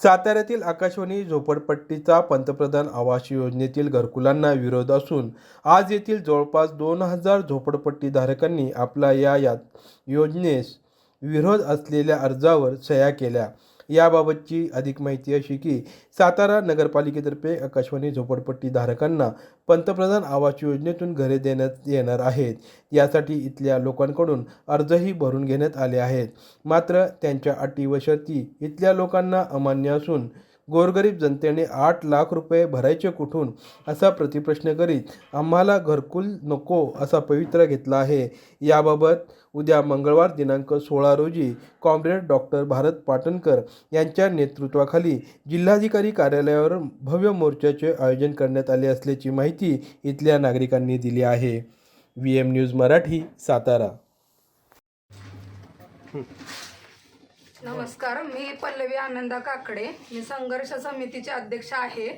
साताऱ्यातील आकाशवाणी झोपडपट्टीचा पंतप्रधान आवास योजनेतील घरकुलांना विरोध असून आज येथील जवळपास दोन हजार झोपडपट्टीधारकांनी आपला या यात योजनेस विरोध असलेल्या अर्जावर सह्या केल्या. याबाबतची अधिक माहिती अशी की सातारा नगरपालिकेतर्फे आकाशवाणी झोपडपट्टी धारकांना पंतप्रधान आवास योजनेतून घरे देण्यात येणार आहेत. यासाठी इथल्या लोकांकडून अर्जही भरून घेण्यात आले आहेत. मात्र त्यांच्या अटी व शर्ती इथल्या लोकांना अमान्य असून गोरगरीब जनतेने आठ लाख रुपये भरायचे कुठून? असा प्रतिप्रश्न करीत आम्हाला घरकुल नको असा पवित्रा घेतला आहे. याबाबत उद्या मंगळवार दिनांक सोळा रोजी कॉम्रेड डॉक्टर भारत पाटणकर यांच्या नेतृत्वाखाली जिल्हाधिकारी कार्यालयावर भव्य मोर्चाचे आयोजन करण्यात आले असल्याची माहिती इथल्या नागरिकांनी दिली आहे. V M news Marathi Satara. नमस्कार मी पल्लवी आनंदा काकडे. मी संघर्ष समितीचे अध्यक्ष आहे.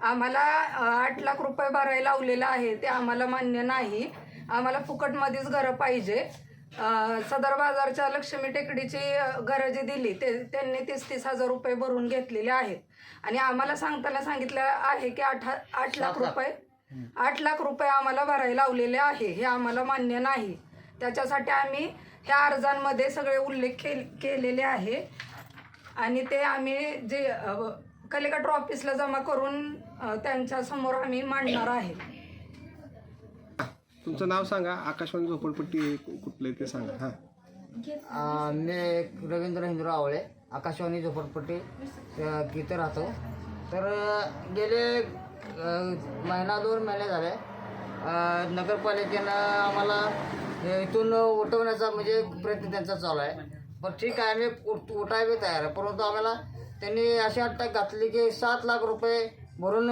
आम्हाला आठ लाख रुपये भरायला लावलेलं आहे. ते आम्हाला मान्य नाही. आम्हाला फुकटमध्येच घरं पाहिजे. सदर बाजारच्या लक्ष्मी टेकडीची घरं जी दिली. ते त्यांनी तीस तीस हजार रुपये भरून घेतलेले आहेत. आणि आम्हाला सांगताना सांगितलं आहे की आठ आठ लाख रुपये आठ लाख रुपये आम्हाला भरायला लावलेले आहे. हे आम्हाला मान्य नाही. त्याच्यासाठी आम्ही ह्या अर्जांमध्ये सगळे उल्लेख केल केलेले आहे. आणि ते आम्ही जे कलेक्टर ऑफिसला जमा करून अ, त्यांच्यासमोर आम्ही मांडणार आहे. तुमचं नाव सांगा. आकाशवाणी झोपडपट्टी कु- कुठलं ते सांगा. हां. मी रवींद्र हिंदू आवळे आकाशवाणी झोपडपट्टी तिथं राहतो. तर गेले महिना दोन महिने झाले. नगरपालिकेनं आम्हाला हे इथून उठवण्याचा म्हणजे प्रयत्न त्यांचा चालू आहे. पण ठीक आहे आम्ही उठ उठायला तयार आहे. परंतु आम्हाला त्यांनी अशी अटक घातली की सात लाख रुपये भरून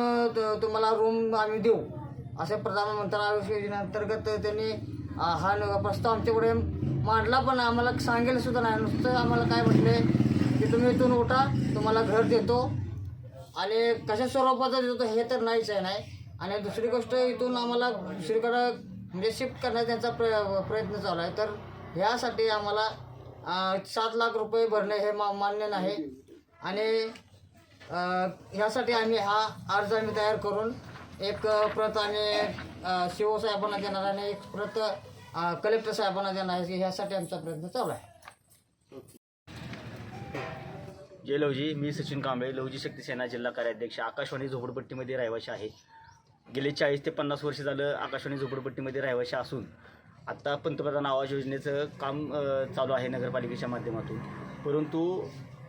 तुम्हाला रूम आम्ही देऊ. असे प्रधानमंत्री आवास योजनेअंतर्गत त्यांनी हा न- प्रस्ताव आमच्याकडे मांडला पण आम्हाला सांगेल सुद्धा नाही. नुसतं आम्हाला काय म्हटले की तुम्ही इथून उठा तुम्हाला घर देतो. आणि कशा स्वरूपाचं देतो हे तर नाहीच आहे नाही. आणि दुसरी गोष्ट इथून आम्हाला दुसरीकडं म्हणजे शिफ्ट करण्याचा त्यांचा प्र प्रयत्न चालू आहे. तर ह्यासाठी आम्हाला सात लाख रुपये भरणे हे मा मान्य नाही. आणि ह्यासाठी आम्ही हा अर्ज आम्ही तयार करून एक प्रत आणि अ, साहेबांना देणार आणि एक प्रत कलेक्टर साहेबांना देणार आहे. ह्यासाठी आमचा प्रयत्न चालू आहे. जय लवजी मी सचिन कांबळे लवजी शक्ती सेना जिल्हा कार्याध्यक्ष आकाशवाणी झोपडपट्टीमध्ये रहिवाशी आहे. गेले चाळीस ते पन्नास वर्ष झालं आकाशवाणी झोपडपट्टीमध्ये रहिवाशी असून आत्ता पंतप्रधान आवास योजनेचं काम चालू आहे नगरपालिकेच्या माध्यमातून. परंतु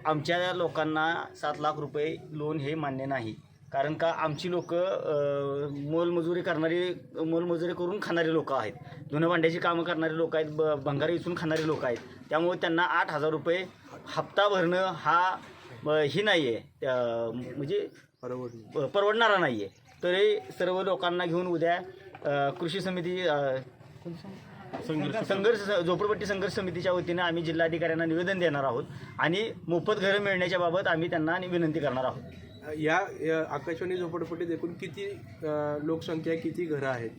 आमच्या लोकांना सात लाख रुपये लोन हे मान्य नाही. कारण का आमची लोक मोलमजुरी करणारी मोलमजुरी करून खाणारी लोक आहेत. जुन्या भांड्याची कामं करणारी लोक आहेत ब भंगारी इचून खाणारी लोक आहेत. त्यामुळे त्यांना आठ हजार रुपये हप्ता भरणं हा ही नाही आहे म्हणजे परवडणारा. नाही आहे तरी सर्व लोकांना घेऊन उद्या अ, कृषी समिती अ, संघर्ष झोपडपट्टी संघर्ष समितीच्या वतीनं आम्ही जिल्हाधिकाऱ्यांना निवेदन देणार आहोत आणि मोफत घरं मिळण्याच्या बाबत आम्ही त्यांना विनंती करणार आहोत. या या आकाशवाणी झोपडपट्टीत एकूण किती अ, लोकसंख्या किती घरं आहेत?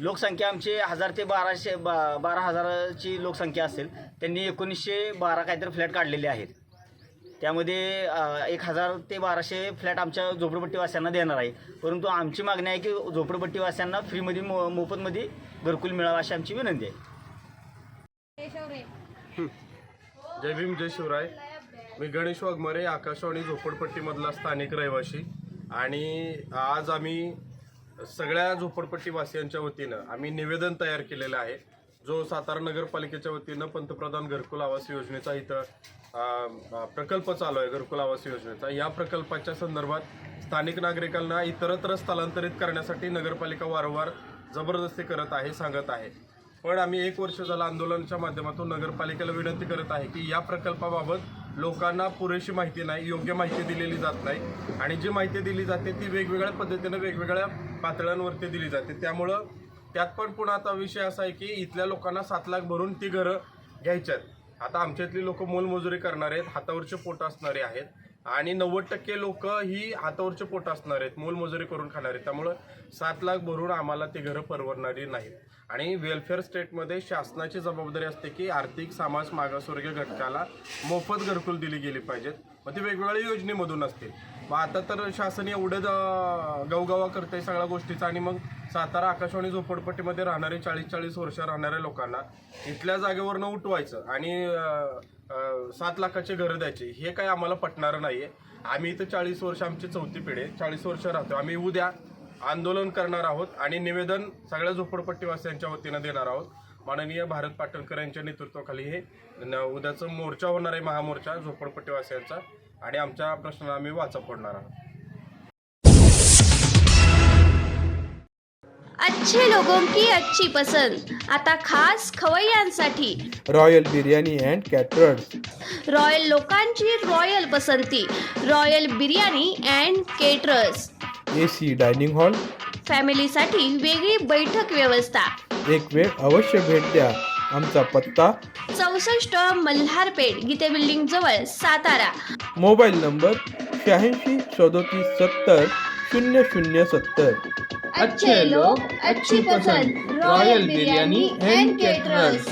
लोकसंख्या आमची हजार ते बाराशे बा बारा हजाराची लोकसंख्या असेल. त्यांनी एकोणीसशे बारा काहीतरी फ्लॅट काढलेले आहेत. त्यामध्ये एक हजार ते बाराशे फ्लॅट आमच्या झोपडपट्टीवासियांना देणार आहे. परंतु आमची मागणी आहे की झोपडपट्टीवासियांना फ्रीमध्ये मो मोफतमध्ये घरकुल मिळावं अशी आमची विनंती आहे. जय भीम जय शिवराय. मी गणेश वाघमारे आकाशवाणी झोपडपट्टीमधला स्थानिक रहिवासी. आणि आज आम्ही सगळ्या झोपडपट्टीवासियांच्या वतीनं आम्ही निवेदन तयार केलेलं आहे. जो सातारा नगरपालिकेच्या वतीनं पंतप्रधान घरकुल आवास योजनेचा इथं प्रकल्प चालू आहे घरकुल आवास योजनेचा. या प्रकल्पाच्या संदर्भात स्थानिक नागरिकांना इतरत्र स्थलांतरित करण्यासाठी नगरपालिका वारंवार जबरदस्ती करत आहे सांगत आहे. पण आम्ही एक वर्ष झालं आंदोलनाच्या माध्यमातून नगरपालिकेला विनंती करत आहे की या प्रकल्पाबाबत लोकांना पुरेशी माहिती नाही योग्य माहिती दिलेली जात नाही. आणि जी माहिती दिली जाते ती वेगवेगळ्या पद्धतीनं वेगवेगळ्या पातळ्यांवरती दिली जाते. त्यामुळं त्यात पण पुन्हा आता विषय असा आहे की इथल्या लोकांना सात लाख भरून ती घरं घ्यायच्यात आता आमच्या इथली लोक मोलमजुरी करणारे आहेत हातावरचे पोट असणारे आहेत आणि नव्वद टक्के लोक ही हातावरचे पोट असणार आहेत मोलमजुरी करून खाणार आहेत. त्यामुळं सात लाख भरून आम्हाला ती घरं परवडणारी नाहीत. आणि वेलफेअर स्टेटमध्ये शासनाची जबाबदारी असते की आर्थिक समाज मागासवर्गीय घटकाला मोफत घरकुल दिली गेली पाहिजेत. मग ते वेगवेगळ्या योजनेमधून असतील मग आता तर शासन एवढं ज- गवगवा करतंय सगळ्या गोष्टीचा आणि मग सातारा आकाशवाणी झोपडपट्टीमध्ये राहणारे चाळीस चाळीस वर्ष राहणाऱ्या लोकांना इथल्या जागेवरनं उठवायचं आणि सात लाखाचे घरं द्यायचे. हे काय आम्हाला पटणारं नाही आहे आम्ही इथं चाळीस वर्ष आमची चौथी पिढी आहे. चाळीस वर्ष राहतो आम्ही उद्या आंदोलन करणार आहोत आणि निवेदन सगळ्या झोपडपट्टीवासियांच्या वतीनं देणार आहोत. माननीय भारत पाटणकर यांच्या नेतृत्वाखाली हे न- उद्याचं मोर्चा होणार आहे महामोर्चा झोपडपट्टीवासियांचा. आणि आमच्या प्रश्नाला आम्ही वाचा फोडणार आहोत. अच्छे लोगों की अच्छी पसंद. आता खास खवय्यांसाठी royal biryani and caterers royal लोकांची रॉयल पसंती. Royal biryani and caterers A C dining hall फॅमिलीसाठी वेगळी बैठक व्यवस्था. एक वेळ अवश्य भेट द्या. आमचा पत्ता चौसष्ट मल्हारपेठ गीते बिल्डिंग जवळ सातारा. मोबाईल नंबर शहाऐंशी सदोतीस सत्तर शून्य शून्य सत्तर. अच्छे लोक अच्छी पसंद. Royal biryani and caterers